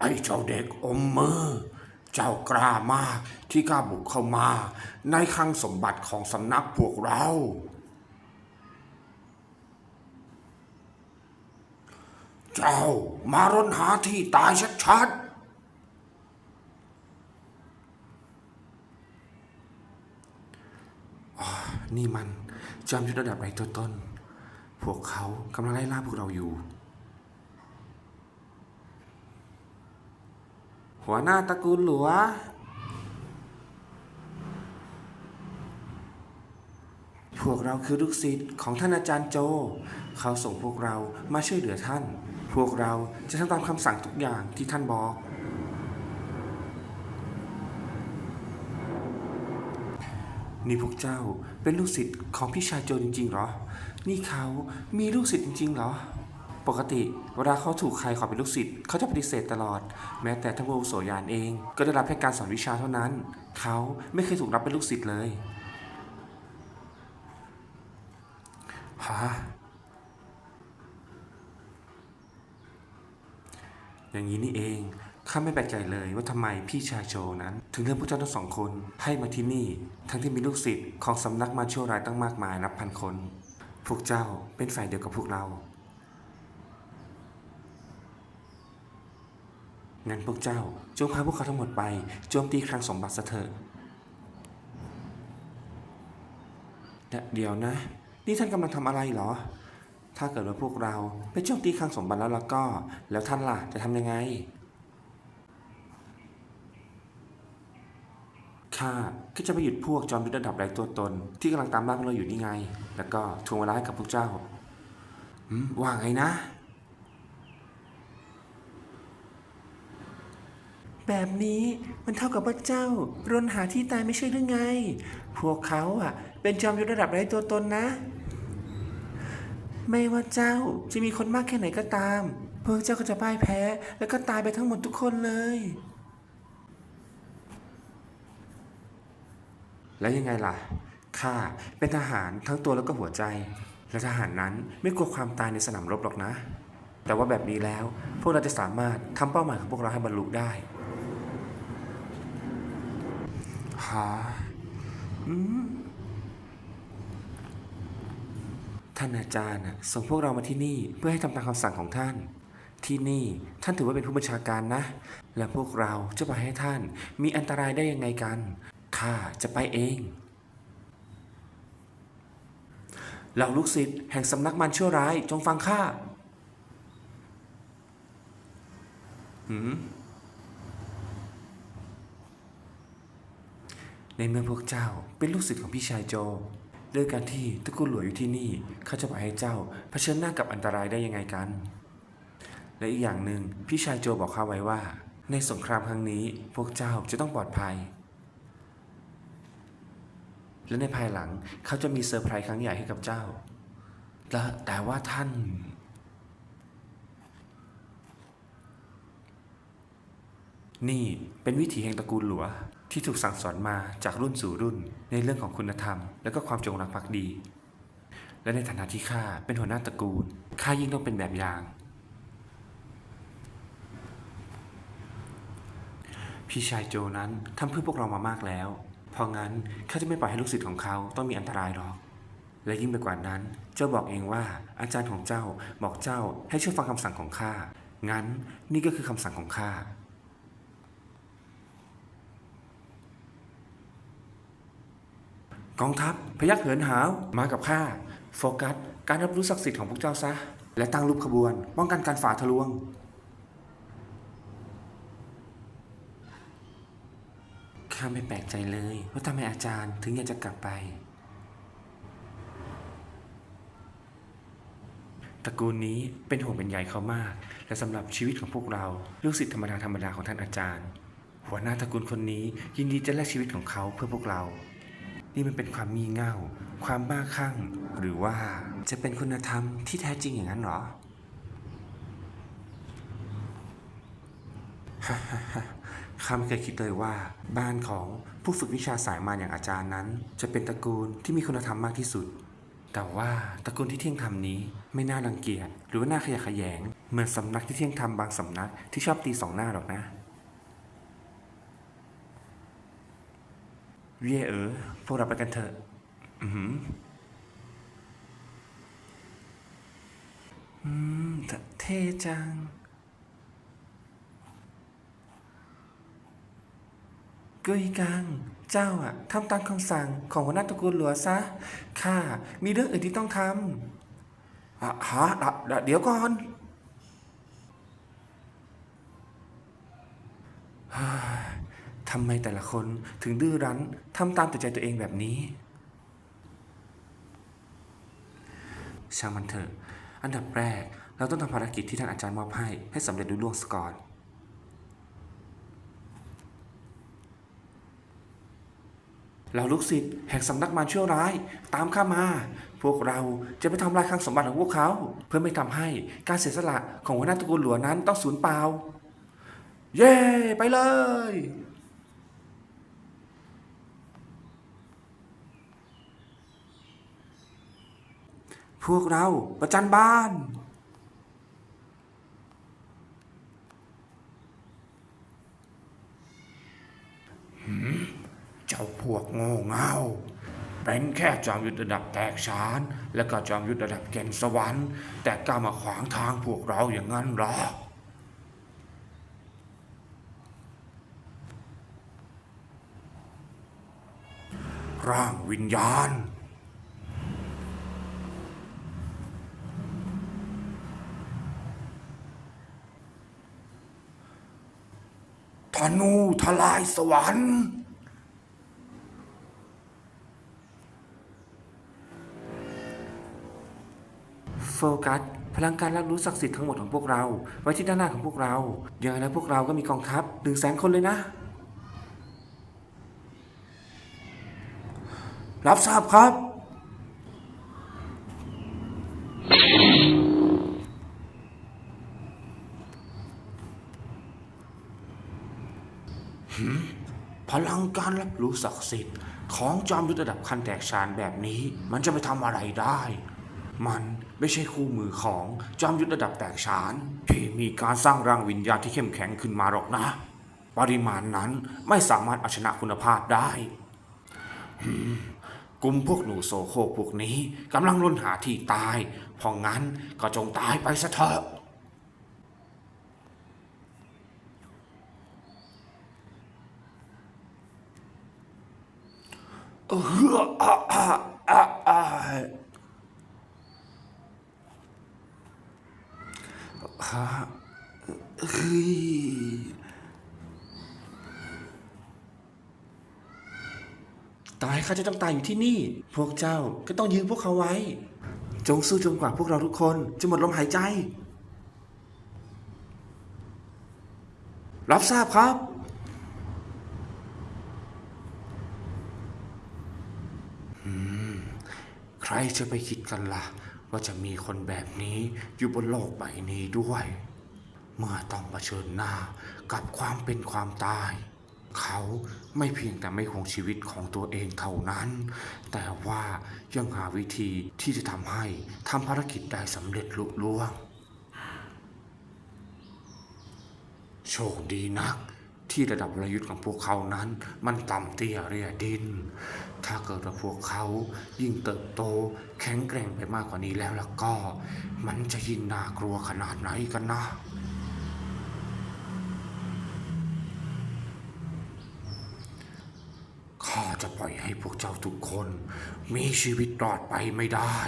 ไอ้เจ้าเด็กอมมือ เจ้ากล้ามากที่กล้าบุกเข้ามา ในคลังสมบัติของสำนักพวกเรา เจ้ามารนหาที่ตายชัดๆ นี่มันจอมยุทธระดับไหนตัวต้น พวกเขากำลังไล่ล่าพวกเราอยู่ หัวหน้าตระกูลหลัว พวกเราคือลูกศิษย์ของท่านอาจารย์โจ เขาส่งพวกเรามาช่วยเหลือท่าน พวกเราจะทำตามคำสั่งทุกอย่างที่ท่านบอก นี่พวกเจ้าเป็นลูกศิษย์ของพี่ชายโจจริงๆเหรอ นี่เขามีลูกศิษย์จริงๆเหรอ ปกติเวลาเขาถูกใครขอเป็นลูกศิษย์เขาจะปฏิเสธตลอด แม้แต่ท่านผู้อาวุโสยานเอง ก็ได้รับแค่การสอนวิชาเท่านั้น เขาไม่เคยถูกรับเป็นลูกศิษย์เลยฮะอย่างนี้นี่เองข้าไม่แปลกใจเลยว่าทำไมพี่ชายโจนั้น ถึงเลือกพวกเจ้าทั้งสองคนให้มาที่นี่ ทั้งที่มีลูกศิษย์ของสำนักมาชั่วร้ายตั้งมากมายนับพันคน พวกเจ้าเป็นฝ่ายเดียวกับพวกเรา งั้นพวกเจ้าจงพาพวกเขาทั้งหมดไปโจมตีคลังสมบัติซะเถอะแต่เดี๋ยวนะ นี่ท่านกำลังทำอะไรเหรอ ถ้าเกิดว่าพวกเราไปโจมตีคลังสมบัติแล้วแล้วก็ แล้วท่านล่ะจะทำยังไง ข้าก็จะไปหยุดพวกจอมยุทธระดับไร้ตัวตน ที่กำลังตามล่าพวกเราอยู่นี่ไง แล้วก็ทวงเวลาให้กับพวกเจ้าว่าไงนะ แบบนี้มันเท่ากับว่าเจ้ารนหาที่ตายไม่ใช่หรือไง พวกเขาอะ เป็นจอมยุทธระดับไร้ตัวตนนะ ไม่ว่าเจ้าจะมีคนมากแค่ไหนก็ตาม พวกเจ้าก็จะพ่ายแพ้แล้วก็ตายไปทั้งหมดทุกคนเลย แล้วยังไงล่ะข้าเป็นทหารทั้งตัวแล้วก็หัวใจ และทหารนั้นไม่กลัวความตายในสนามรบหรอกนะ แต่ว่าแบบนี้แล้วพวกเราจะสามารถทำเป้าหมายของพวกเราให้บรรลุได้ หาอืมท่านอาจารย์ส่งพวกเรามาที่นี่เพื่อให้ทำตามคำสั่งของท่าน ที่นี่ท่านถือว่าเป็นผู้บัญชาการนะ และพวกเราจะไปให้ท่าน มีอันตรายได้ยังไงกันข้าจะไปเองเหล่าลูกศิษย์แห่งสำนักมันชั่วร้ายจงฟังข้าหืม ในเมื่อพวกเจ้าเป็นลูกศิษย์ของพี่ชายโจด้วยการที่ตระกูลหลวงอยู่ที่นี่เขาจะปล่อยให้เจ้าเผชิญหน้ากับอันตรายได้ยังไงกัน และอีกอย่างหนึ่งพี่ชายโจบอกข้าไว้ว่า ในสงครามครั้งนี้พวกเจ้าจะต้องปลอดภัย และในภายหลังเขาจะมีเซอร์ไพรส์ครั้งใหญ่ให้กับเจ้า และแต่ว่าท่านนี่เป็นวิถีแห่งตระกูลหลัว ที่ถูกสั่งสอนมาจากรุ่นสู่รุ่นในเรื่องของคุณธรรม และก็ความจงรักภักดี และในฐานะที่ข้าเป็นหัวหน้าตระกูลข้ายิ่งต้องเป็นแบบอย่าง พี่ชายโจนั้นทำเพื่อพวกเรามามากแล้ว เพราะงั้นข้าจะไม่ปล่อยให้ลูกศิษย์ของเขาต้องมีอันตรายหรอก และยิ่งไปกว่านั้น เจ้าบอกเองว่าอาจารย์ของเจ้าบอกเจ้าให้เชื่อฟังคำสั่งของข้างั้นนี่ก็คือคำสั่งของข้า กองทัพพยักเหินหาวมากับข้าโฟกัส การรับรู้ศักดิ์สิทธิ์ของพวกเจ้าซะ และตั้งรูปขบวน ป้องกันการฝ่าทะลวง ข้าไม่แปลกใจเลยว่าทำไมอาจารย์ถึงอยากจะกลับไปตระกูลนี้เป็นห่วงเป็นใยเขามาก และสำหรับชีวิตของพวกเราลูกศิษย์ธรรมดาธรรมดาของท่านอาจารย์ หัวหน้าตระกูลคนนี้ยินดีจะแลกชีวิตของเขาเพื่อพวกเรา นี่มันเป็นความมีเง่า ความบ้าคลั่ง หรือว่าจะเป็นคุณธรรมที่แท้จริงอย่างนั้นเหรอ ข้าไม่เคยคิดเลยว่า บ้านของผู้ฝึกวิชาสายมารอย่างอาจารย์นั้น จะเป็นตระกูลที่มีคุณธรรมมากที่สุด แต่ว่าตระกูลที่เที่ยงธรรมนี้ไม่น่ารังเกียจหรือว่าน่าขยะแขยง เหมือนสำนักที่เที่ยงธรรมบางสำนักที่ชอบตีสองหน้าหรอกนะ เวียเออพวกเราไปกันเถอะอือหืออืมเทเท่จัง กุยกัง เจ้าอะทำตามคำสั่งของหัวหน้าตระกูลหลัวซะ ข้า มีเรื่องอื่นที่ต้องทำอะฮะเดี๋ยวก่อนเฮ้ ทำไมแต่ละคนถึงดื้อรั้นทำตามแต่ใจตัวเองแบบนี้ ช่างมันเถอะ อันดับแรก เราต้องทำภารกิจที่ท่านอาจารย์มอบให้ ให้สำเร็จลุล่วงสก่อนเราลูกศิษย์แห่งสำนักมารชั่วร้าย ตามข้ามา พวกเราจะไปทำลายคลังสมบัติของพวกเขา เพื่อไม่ทำให้การเสียสละของหัวหน้าตระกูลหลวงนั้นต้องสูญเปล่า เย้ ไปเลย พวกเราประจันบ้าน เจ้าพวกโง่เง่าเป็นแค่จอมยุทธระดับแตกฉาน และก็จอมยุทธระดับแก่นสวรรค์ แต่กล้ามาขวางทางพวกเราอย่างนั้นหรอร่างวิญญาณ ธนูทลายสวรรค์โฟกัสพลังการรับรู้ศักดิ์สิทธิ์ทั้งหมดของพวกเรา ไว้ที่ด้านหน้าของพวกเราอย่างไรแล้วพวกเราก็มีกองทัพหนึ่งแสนคนเลยนะ รับทราบครับ พลังการรับรู้ศักดิ์สิทธิ์ของจอมยุทธระดับคันแตกชานแบบนี้ มันจะไปทำอะไรได้ มันไม่ใช่คู่มือของจอมยุทธระดับแตกฉานที่มีการสร้างร่างวิญญาณที่เข้มแข็งขึ้นมาหรอกนะ ปริมาณนั้นไม่สามารถเอาชนะคุณภาพได้กลุ่มพวกหนูโซโครกพวกนี้กำลังล้นหาที่ตาย เพราะงั้นก็จงตายไปซะเถอะ เอออะอะอะอะฮะเฮ้ยตายข้าจะต้องตายอยู่ที่นี่ พวกเจ้าก็ต้องยืนพวกเขาไว้ จงสู้จนกว่าพวกเราทุกคนจะหมดลมหายใจ รับทราบครับ ใครจะไปคิดกันละ่ะ ว่าจะมีคนแบบนี้อยู่บนโลกใบนี้ด้วย เมื่อต้องเผชิญหน้ากับความเป็นความตาย เขาไม่เพียงแต่ไม่คงชีวิตของตัวเองเท่านั้น แต่ว่ายังหาวิธีที่จะทำให้ทำภารกิจได้สำเร็จลุล่วง โชคดีนักที่ระดับวรยุทธ์ของพวกเขานั้น มันต่ำเตี้ยเรียดิน ถ้าเกิดว่าพวกเขายิ่งเติบโตแข็งแกร่งไปมากกว่านี้แล้วล่ะก็ มันจะยิ่งน่ากลัวขนาดไหนกันนะข้าจะปล่อยให้พวกเจ้าทุกคน มีชีวิตรอดไปไม่ได้